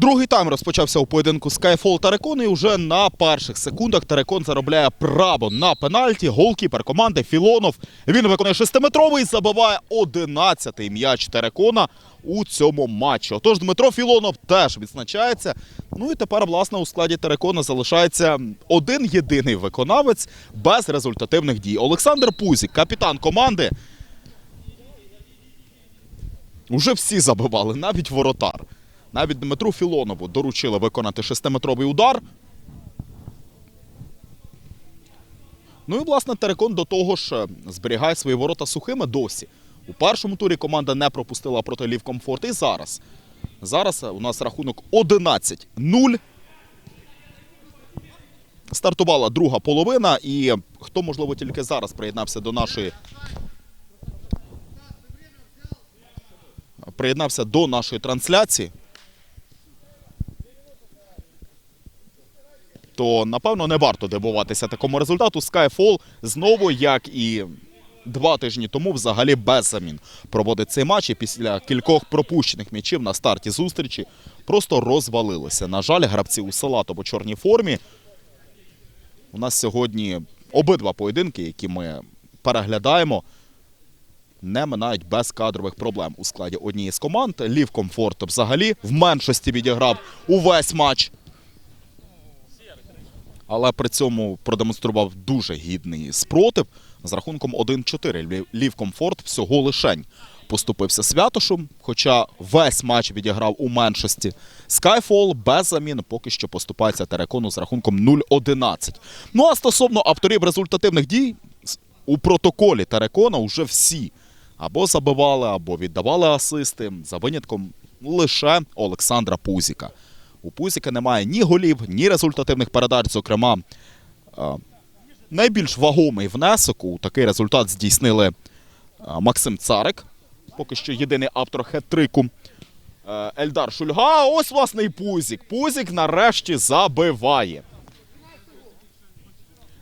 Другий тайм розпочався у поєдинку Skyfall Терекон, і вже на перших секундах Терекон заробляє право на пенальті. Голкіпер команди Філонов. Він виконує шестиметровий забиває 11-й м'яч Терекона у цьому матчі. Отож, Дмитро Філонов теж відзначається. Ну і тепер, власне, у складі Терекона залишається один єдиний виконавець без результативних дій. Олександр Пузік, капітан команди. Уже всі забивали, навіть воротар. Навіть Дмитру Філонову доручили виконати шестиметровий удар. Ну і, власне, Терекон до того ж е, зберігає свої ворота сухими досі. У першому турі команда не пропустила проти Лівкомфорт. І зараз. Зараз е, у нас рахунок 11-0. Стартувала друга половина, і хто, можливо, тільки зараз приєднався до нашої приєднався до нашої трансляції, то напевно не варто дивуватися такому результату. Skyfall знову, як і два тижні тому, взагалі без замін проводить цей матч і після кількох пропущених м'ячів на старті зустрічі просто розвалилося. На жаль, гравці у салатово чорній формі. У нас сьогодні обидва поєдинки, які ми переглядаємо не минають без кадрових проблем у складі однієї з команд. Лів Комфорт взагалі в меншості відіграв увесь матч. Але при цьому продемонстрував дуже гідний спротив з рахунком 1-4. Лів- Комфорт всього лишень поступився Святошем, хоча весь матч відіграв у меншості. Skyfall без замін поки що поступається Терекону з рахунком 0-11. Ну а стосовно авторів результативних дій, у протоколі Терекона вже всі або забивали, або віддавали асисти, за винятком лише Олександра Пузіка. У Пузіка немає ні голів, ні результативних передач. Зокрема, е, найбільш вагомий внесок у такий результат здійснили е, Максим Царик, поки що єдиний автор хет-трику. Е, Ельдар Шульга. Ось власне і Пузік. Пузік нарешті забиває.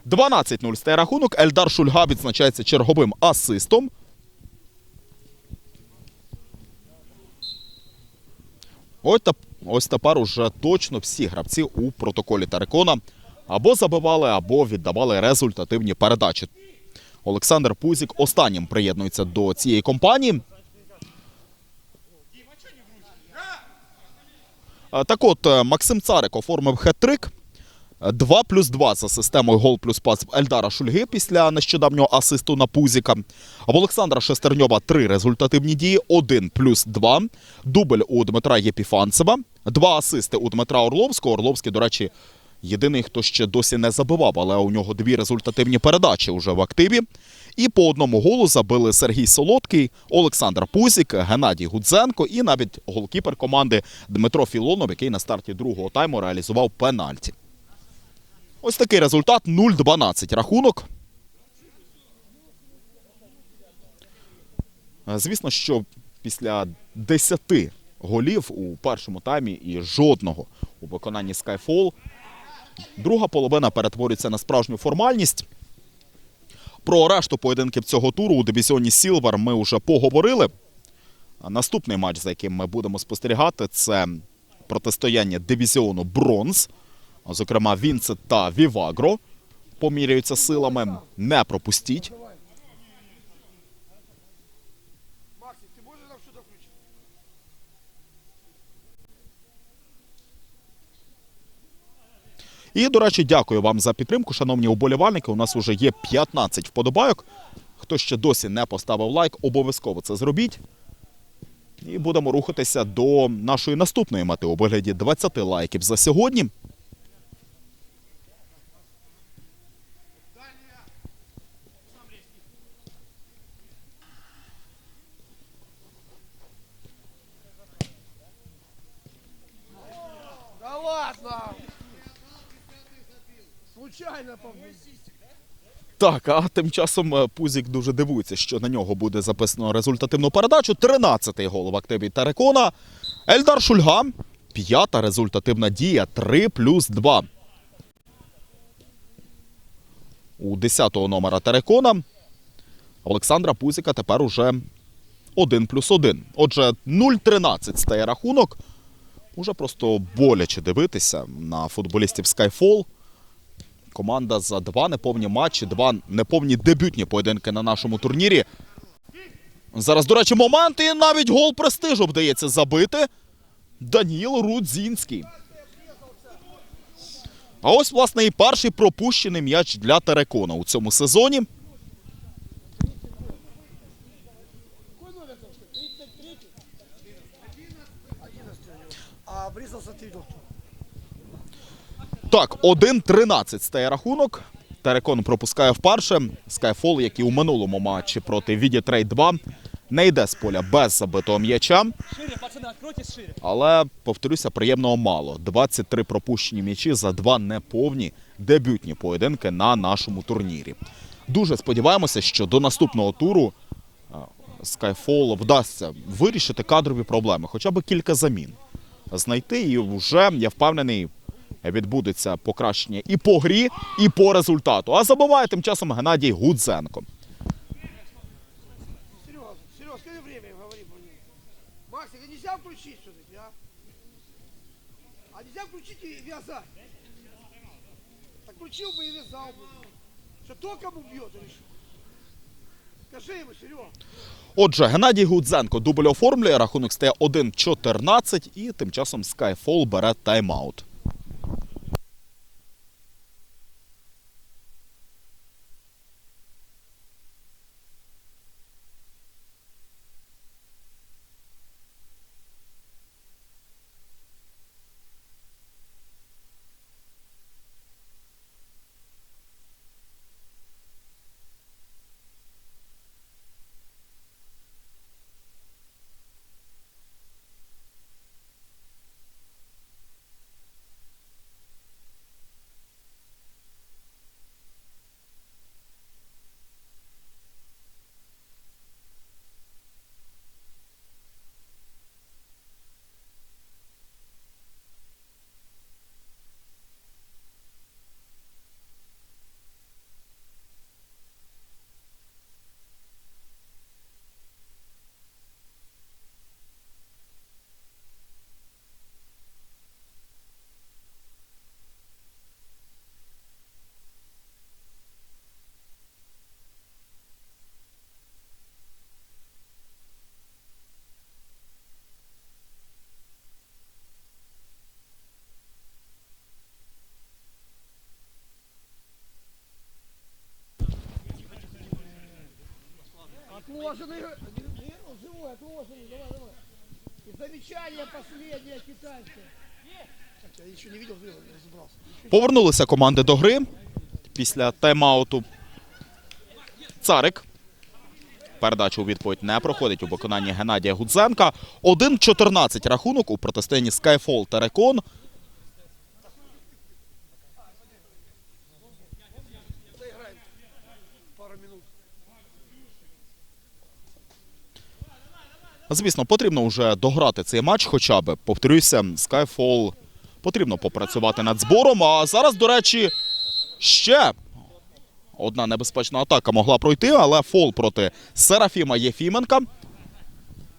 12-0 стає рахунок. Ельдар Шульга відзначається черговим асистом. Ось, теп- ось тепер уже точно всі гравці у протоколі Тарикона або забивали, або віддавали результативні передачі. Олександр Пузік останнім приєднується до цієї компанії. Е, Так от, е, Максим Царик оформив хет-трик. 2 плюс 2 за системою гол плюс пас Ельдара Шульги після нещодавнього асисту на Пузіка. В Олександра Шестерньова три результативні дії: 1 плюс 2. Дубль у Дмитра Єпіфанцева. Два асисти у Дмитра Орловського. Орловський, до речі, єдиний, хто ще досі не забивав, але у нього дві результативні передачі вже в активі. І по одному голу забили Сергій Солодкий, Олександр Пузік, Геннадій Гудзенко і навіть голкіпер команди Дмитро Філонов, який на старті другого тайму реалізував пенальті. Ось такий результат 0-12 рахунок. Е, Звісно, що після 10 голів у першому таймі і жодного у виконанні Skyfall друга половина перетворюється на справжню формальність. Про решту поєдинків цього туру у дивізіоні Сілвер ми вже поговорили. Наступний матч, за яким ми будемо спостерігати, це протистояння дивізіону Бронз. Зокрема, Вінцет та Вівагро поміряються силами. Не пропустіть. І, до речі, дякую вам за підтримку, шановні уболівальники. У нас вже є 15 вподобайок. Хто ще досі не поставив лайк, обов'язково це зробіть. І будемо рухатися до нашої наступної мети у вигляді 20 лайків за сьогодні. Случайно помню. Так, а тим часом е, Пузік дуже дивується, що на нього буде записано результативну передачу. 13-й гол в активі Терекона. Ельдар Шульга. П'ята результативна дія 3 плюс 2. У 10-го номера Терекона Олександра Пузіка тепер уже 1 плюс 1. Отже, 0-13 стає рахунок Уже просто боляче дивитися на футболістів Skyfall. Команда за два неповні матчі, два неповні дебютні поєдинки на нашому турнірі. Зараз, до речі, момент і навіть гол престижу вдається забити. Даніл Рудзінський. А ось, власне, і перший пропущений м'яч для Терекона у цьому сезоні. А врізався твій доктор. Так, 1-13 стає рахунок. Терекон пропускає вперше. Skyfall, як і у минулому матчі проти Віді Трейд 2, не йде з поля без забитого м'яча. Але, повторюся, приємного мало. 23 пропущені м'ячі за два неповні дебютні поєдинки на нашому турнірі. Дуже сподіваємося, що до наступного туру Skyfall вдасться вирішити кадрові проблеми, хоча б кілька замін знайти. І вже я впевнений, відбудеться покращення і по грі, і по результату. А забуває тим часом Геннадій Гудзенко. Серега, Серега, скажи время, говори него. Максик, а нельзя включить все-таки, а? А нельзя включить и вязать? Так включил бы и вязал бы. Что то кому бьет или что? Скажи ему, Серега. Отже, Геннадій Гудзенко дубль оформлює, рахунок стає 1-14 і тим часом Skyfall бере тайм-аут. Повернулися команди до гри після тайм-ауту. Царик. Передача у відповідь не проходить у виконанні Геннадія Гудзенка. 1-14 рахунок у протистоянні Skyfall. Заиграем Звісно, потрібно вже дограти цей матч, хоча б. Повторюся, Skyfall потрібно попрацювати над збором. А зараз, до речі, ще одна небезпечна атака могла пройти, але фол проти Серафіма Єфіменка.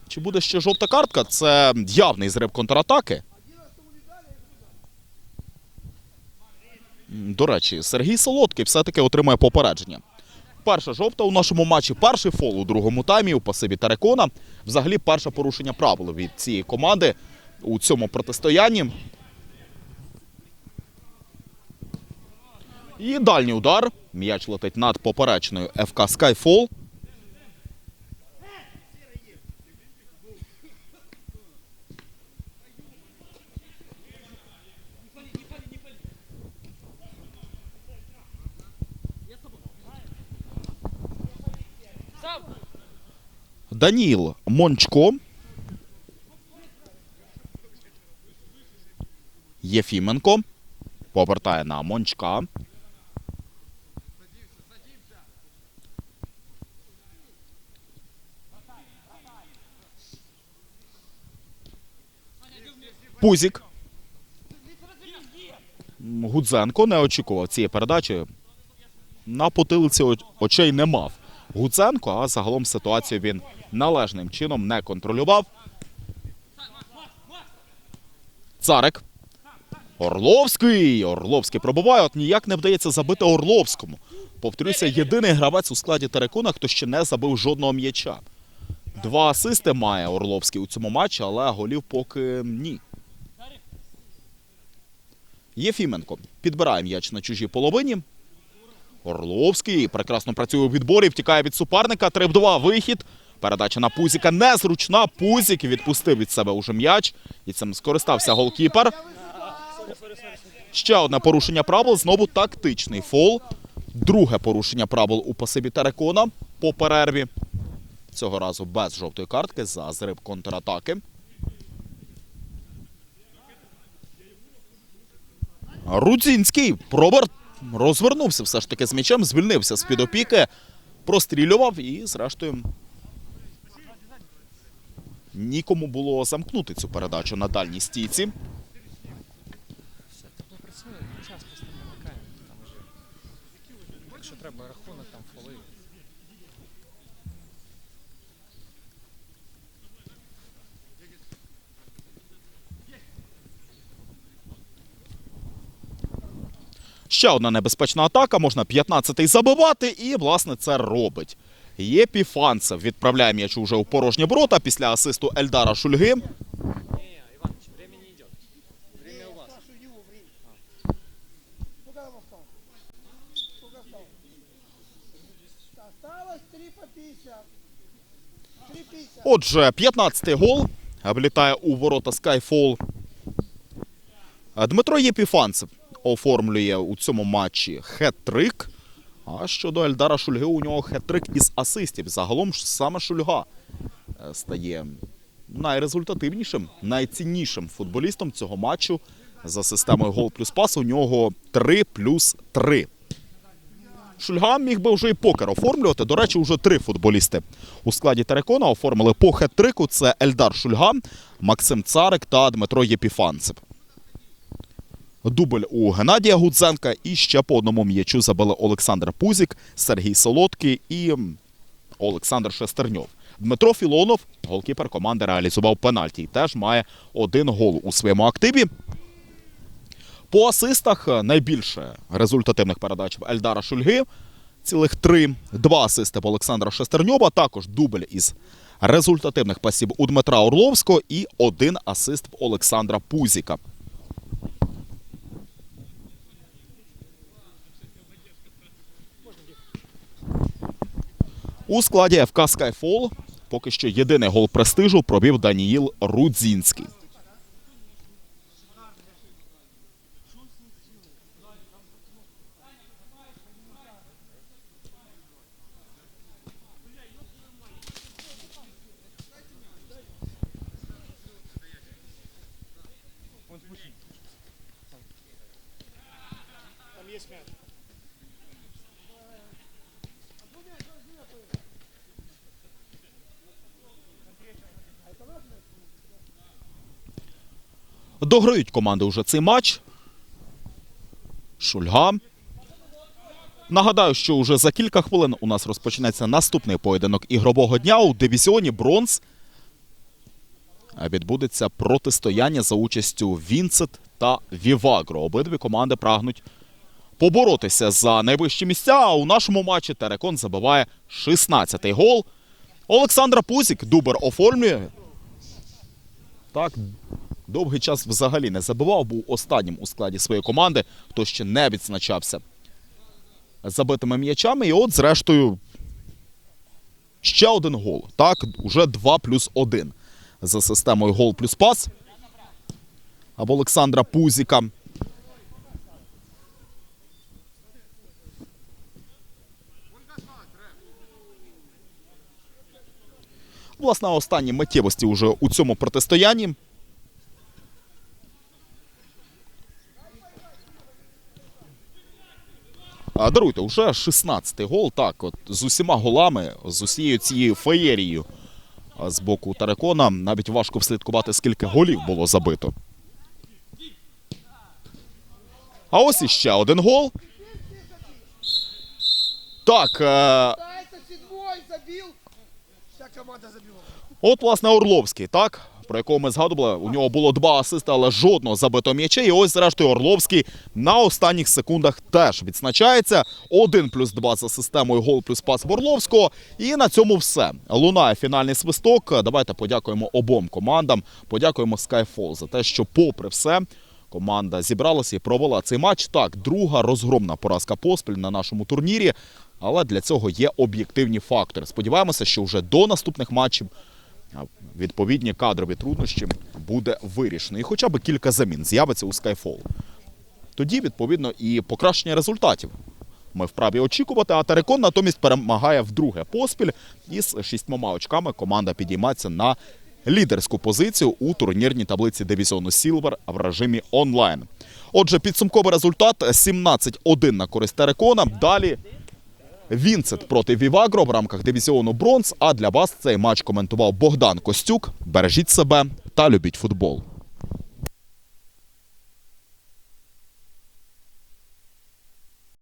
Чи буде ще жовта картка? Це явний зрив контратаки. До речі, Сергій Солодкий все-таки отримує попередження. Перша жовта у нашому матчі, перший фол у другому таймі у пасиві Терекона. Взагалі, перше порушення правил від цієї команди у цьому протистоянні. І дальній удар. М'яч летить над поперечною ФК Skyfall. Даніл Мончко. Єфіменко. Повертає на Мончка. Пузік. Гудзенко не очікував цієї передачі. На потилиці очей не мав Гудзенко, а загалом ситуацію він належним чином не контролював. Царик. Орловський. Орловський пробуває. От ніяк не вдається забити Орловському. Повторюся, єдиний гравець у складі Терекона, хто ще не забив жодного м'яча. Два асисти має Орловський у цьому матчі, але голів поки ні. Єфіменко підбирає м'яч на чужій половині. Орловський прекрасно працює у відборі, втікає від суперника. 3-2 вихід. Передача на Пузіка незручна. Пузік відпустив від себе уже м'яч. І цим скористався голкіпер. Ще одне порушення правил. Знову тактичний фол. Друге порушення правил у пасиві Терекона по перерві. Цього разу без жовтої картки за зрив контратаки. Рудзінський пробер розвернувся все ж таки з м'ячем, звільнився з-під опіки, прострілював і, зрештою, нікому було замкнути цю передачу на дальній стійці. Все, тепло працює, час просто не вмикаємо там уже. Якщо треба рахунок, там фоли. Ще одна небезпечна атака, можна 15-й забивати, і, власне, це робить. Єпіфанцев відправляє м'яч уже у порожні ворота після асисту Ельдара Шульги. Не, Иваныч, время не идет. Время у вас. Спрашиваю его время. Сколько там осталось? Сколько осталось? Осталось 3 по 50. 3 50. Отже, 15-й гол влітає у ворота Skyfall. Дмитро Єпіфанцев оформлює у цьому матчі хет-трик. А щодо Ельдара Шульги, у нього хет-трик із асистів. Загалом саме Шульга е, стає найрезультативнішим, найціннішим футболістом цього матчу. За системою гол плюс пас у нього 3 плюс 3. Шульга міг би вже і покер оформлювати. До речі, вже три футболісти у складі Терекона оформили по хет-трику. Це Ельдар Шульга, Максим Царик та Дмитро Єпіфанцев. Дубль у Геннадія Гудзенка і ще по одному м'ячу забили Олександр Пузік, Сергій Солодкий і Олександр Шестерньов. Дмитро Філонов, голкіпер команди, реалізував пенальті і теж має один гол у своєму активі. По асистах е, найбільше результативних передач в Ельдара Шульги. Цілих три. Два асисти в Олександра Шестерньова, також дубль із результативних пасів у Дмитра Орловського і один асист в Олександра Пузіка. У складі ФК Скайфол поки що єдиний гол престижу пробив Даніїл Рудзінський. Дограють команди вже цей матч. Шульга. Нагадаю, що уже за кілька хвилин у нас розпочнеться наступний поєдинок ігрового дня у дивізіоні бронз. Відбудеться протистояння за участю Вінцет та Вівагро. Обидві команди прагнуть поборотися за найвищі місця. А у нашому матчі Терекон забиває 16-й гол. Олександра Пузік дубер оформлює. Так, довгий час взагалі не забивав, був останнім у складі своєї команди, хто ще не відзначався забитими м'ячами. І от, зрештою, ще один гол. Так, уже 2 плюс 1 за системою гол плюс пас. А в Олександра Пузіка. Власне, останні миттєвості уже у цьому протистоянні. А, Даруйте, вже 16-й гол. Так, от з усіма голами, з усією цією феєрією з боку Тарекона навіть важко вслідкувати, скільки голів було забито. А ось іще один гол. Так, е, от, власне, Орловський, так, про якого ми згадували, у нього було два асисти, але жодного забитого м'яча. І ось, зрештою, Орловський на останніх секундах теж відзначається. Один плюс два за системою гол плюс пас Орловського. І на цьому все. Лунає фінальний свисток. Давайте подякуємо обом командам. Подякуємо Skyfall за те, що, попри все, команда зібралася і провела цей матч. Так, друга розгромна поразка поспіль на нашому турнірі. Але для цього є об'єктивні фактори. Сподіваємося, що вже до наступних матчів відповідні кадрові труднощі буде вирішено. І хоча б кілька замін з'явиться у Skyfall. Тоді, відповідно, і покращення результатів. Ми вправі очікувати, а Терекон натомість перемагає вдруге поспіль. І з шістьмома очками команда підіймається на лідерську позицію у турнірній таблиці дивізіону Сілвер в режимі онлайн. Отже, підсумковий результат 17-1 на користь Терекона. Далі Вінцет проти Вівагро в рамках дивізіону Бронз. А для вас цей матч коментував Богдан Костюк. Бережіть себе та любіть футбол.